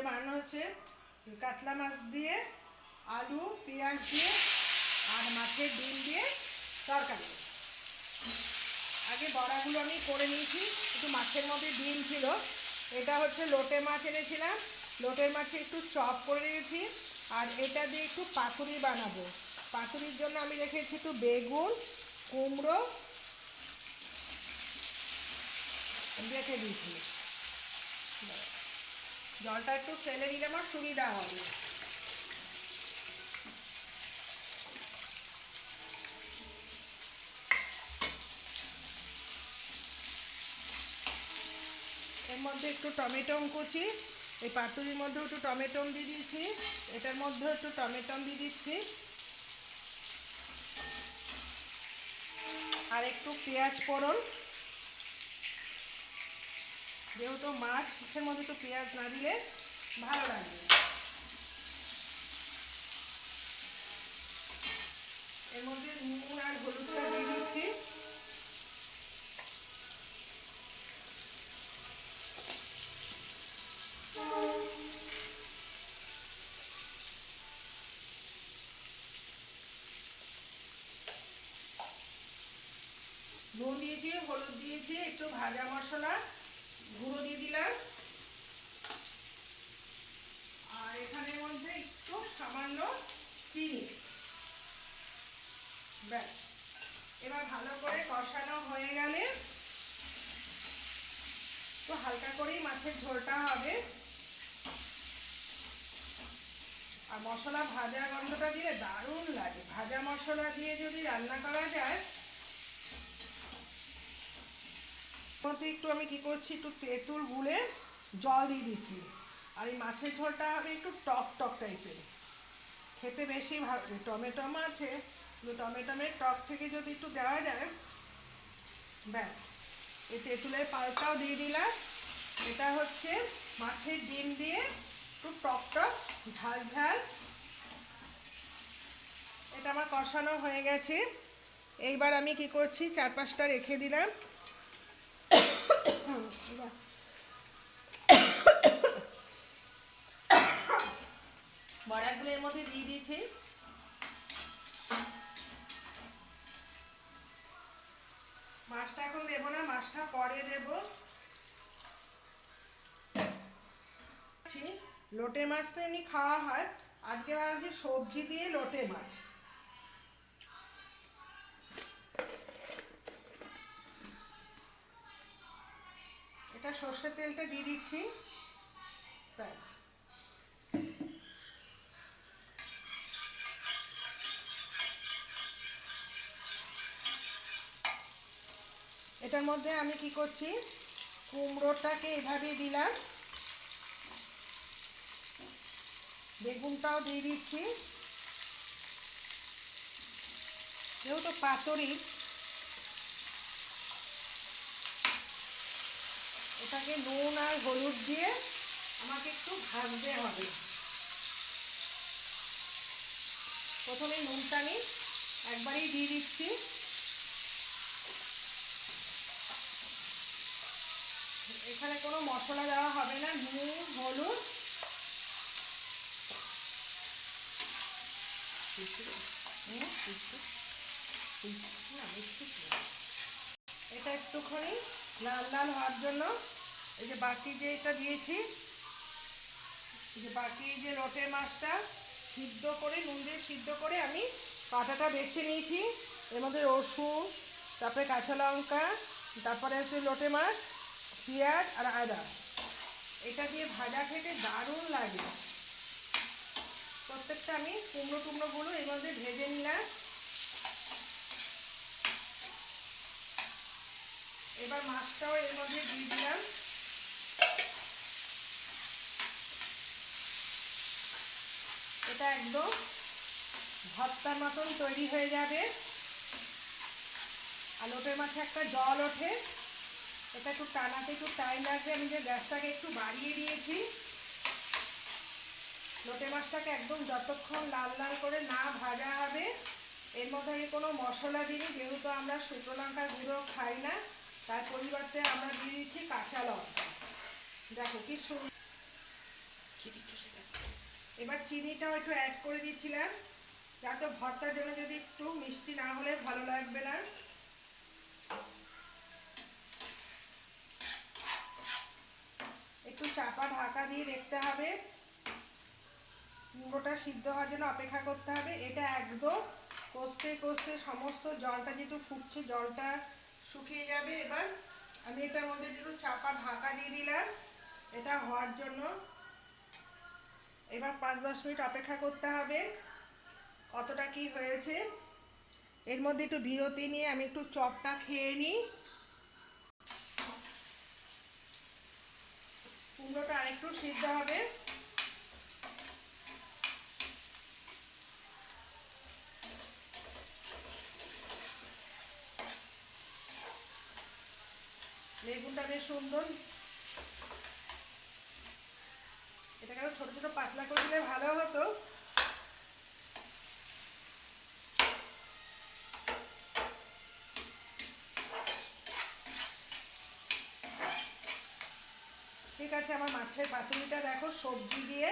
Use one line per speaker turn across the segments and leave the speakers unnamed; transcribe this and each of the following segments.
আজকে বানানো হচ্ছে কাতলা মাছ দিয়ে, আলু, পেঁয়াজ দিয়ে, আর মাছের ডিম দিয়ে তরকারি। আগে বড়াগুলো আমি করে নিয়েছি, একটু মাছের মধ্যে ডিম ছিল। এটা হচ্ছে লোটে মাছ এনেছিলাম। লোটের মাছে একটু চপ করে নিয়েছি, আর এটা দিয়ে একটু পাতুরি বানাবো। পাতুরির জন্য আমি রেখেছি একটু বেগুন, কুমড়ো, রেখে দিয়েছি। জলটা একটু ফেলে দিলে আমার সুবিধা হবে। এর মধ্যে একটু টমেটো কুচি, এই পাতুরির মধ্যেও একটু টমেটো দিয়ে দিয়েছি এটার মধ্যেও একটু টমেটো দিয়ে দিচ্ছি। আর একটু পেঁয়াজ ফোড়ন। যেহেতু মাছ এর মধ্যে তো পেঁয়াজ না দিলে ভালো লাগবে। এর মধ্যে নুন আর হলুদটা দিয়ে দিচ্ছি। নুন দিয়েছি, হলুদ দিয়েছি, একটু ভাজা মশলা। গুঁড়ো দিয়ে দিলাম। আর এখানের মধ্যে একটু সামান্য চিনি। ব্যাস। এবার ভালো করে কষানো হয়ে গেলে একটু হালকা করেই মাছের ঝোলটা হবে। আর মশলা ভাজা গন্ধটা দিলে দারুণ লাগে। ভাজা মশলা দিয়ে যদি রান্না করা যায় মধ্যে একটু আমি কি করছি, একটু তেঁতুল গুলে জল দিয়ে দিচ্ছি। আর এই মাছের ঝোলটা হবে একটু টক টক টাইপের। খেতে বেশি ভালো টমেটো আছে কিন্তু টমেটোমের টক থেকে যদি একটু দেওয়া যায়, ব্যাস। এই তেঁতুলের পালটাও দিয়ে দিলাম। এটা হচ্ছে মাছের ডিম দিয়ে একটু টক টক, ঝাল ঝাল। এটা আমার কষানো হয়ে গেছে। এইবার আমি কি করছি, চার পাঁচটা রেখে দিলাম। বড়াগুলো এর মধ্যে দিয়ে দিয়েছি। মাছটা এখন দেবো না, মাছটা পরে দেব। লোটে মাছ তো এমনি খাওয়া হয়। আজকে বানাচ্ছি সবজি দিয়ে লোটে মাছ। এটা সর্ষের তেলটা দিয়ে দিচ্ছি। ব্যাস। এটার মধ্যে আমি কি করছি? কুমড়োটাকে এভাবে দিলাম। বেগুনটাও দিয়ে দিচ্ছি। যেহেতু পাতরি এটাকে নুন আর হলুদ দিয়ে আমাকে একটু ভাজতে হবে। প্রথমে নুনটা নিই একবারই দিয়ে দিচ্ছি। এখানে কোনো মশলা দেওয়া হবে না, নুন, হলুদ। এটা একটুখানি লাল লাল হওয়ার জন্য এই যে বাকি যে এটা দিয়েছি, এই যে বাকি যে লোটে মাছটা সিদ্ধ করে, নুন দিয়ে সিদ্ধ করে আমি কাঁটাটা বেছে নিয়েছি। এর মধ্যে রসুন, তারপরে কাঁচা লঙ্কা, তারপরে হচ্ছে লোটে মাছ, পেঁয়াজ আর আদা। এটা দিয়ে ভাজা খেতে দারুণ লাগে। প্রত্যেকটা আমি কুমড়ো টুমড়োগুলো এর মধ্যে ভেজে নিলাম। এবার মাছটাও এর মধ্যে দিয়ে দিলাম। এটা একদম ভর্তার মতন তৈরি হয়ে যাবে। আর লোটের মাছে একটা জল ওঠে। এটা একটু টানাতে একটু টাইম লাগবে। আমি যে গ্যাসটাকে একটু বাড়িয়ে দিয়েছি। লোটে মাছটাকে একদম যতক্ষণ লাল লাল করে না ভাজা হবে, এর মধ্যে আমি কোনো মশলা দিইনি, যেহেতু আমরা শুকনো লঙ্কার গুঁড়ো খাই না, তার পরিবর্তে আমরা দিয়ে দিচ্ছি কাঁচা লঙ্কা। দেখো কি সুন্দর এবার চিনিটাও একটু অ্যাড করে দিচ্ছিলাম, যাতে ভর্তার জন্য যদি একটু মিষ্টি না হলে ভালো লাগবে না। একটু চাপা ঢাকা দিয়ে দেখতে হবে। কুমড়োটা সিদ্ধ হওয়ার জন্য অপেক্ষা করতে হবে। এটা একদম কষতে কষতে সমস্ত জলটা যেহেতু ফুটছে, জলটা শুকিয়ে যাবে। এবার আমি এটার মধ্যে যেহেতু চাপা ঢাকা দিয়ে দিলাম, এটা হওয়ার জন্য এবার পাঁচ দশ মিনিট অপেক্ষা করতে হবে। কতটা কি হয়েছে? এর মধ্যে একটু বিরতি নিয়ে আমি একটু চপটা খেয়ে নিই। কুমড়োটা আরেকটু সিদ্ধ হবে। বেগুনটা বেশ সুন্দর। এটাকে ছোট ছোট পাতলা করে দিলে ভালো হতো। ঠিক আছে, আমার মাছের পাতুলিটা দেখো, সবজি দিয়ে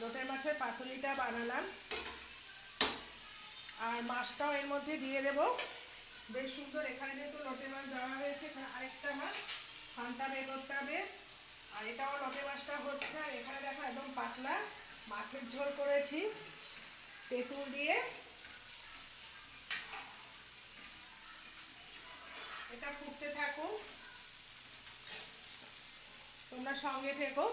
লোটের মাছের পাতুলিটা বানালাম। আর মাছটাও এর মধ্যে দিয়ে দেবো। বেশ সুন্দর, এখানে যেহেতু লোটে মাছ দেওয়া হয়েছে, এখানে আরেকটা মাছ, ফান্তা বের করতে হবে। আর এটাও লটে মাছটা হচ্ছে, আর এখানে দেখো একদম পাতলা মাছের ঝোল করেছি, তেঁতুল দিয়ে। এটা ফুটতে থাকুক। তোমরা সঙ্গে থেকো।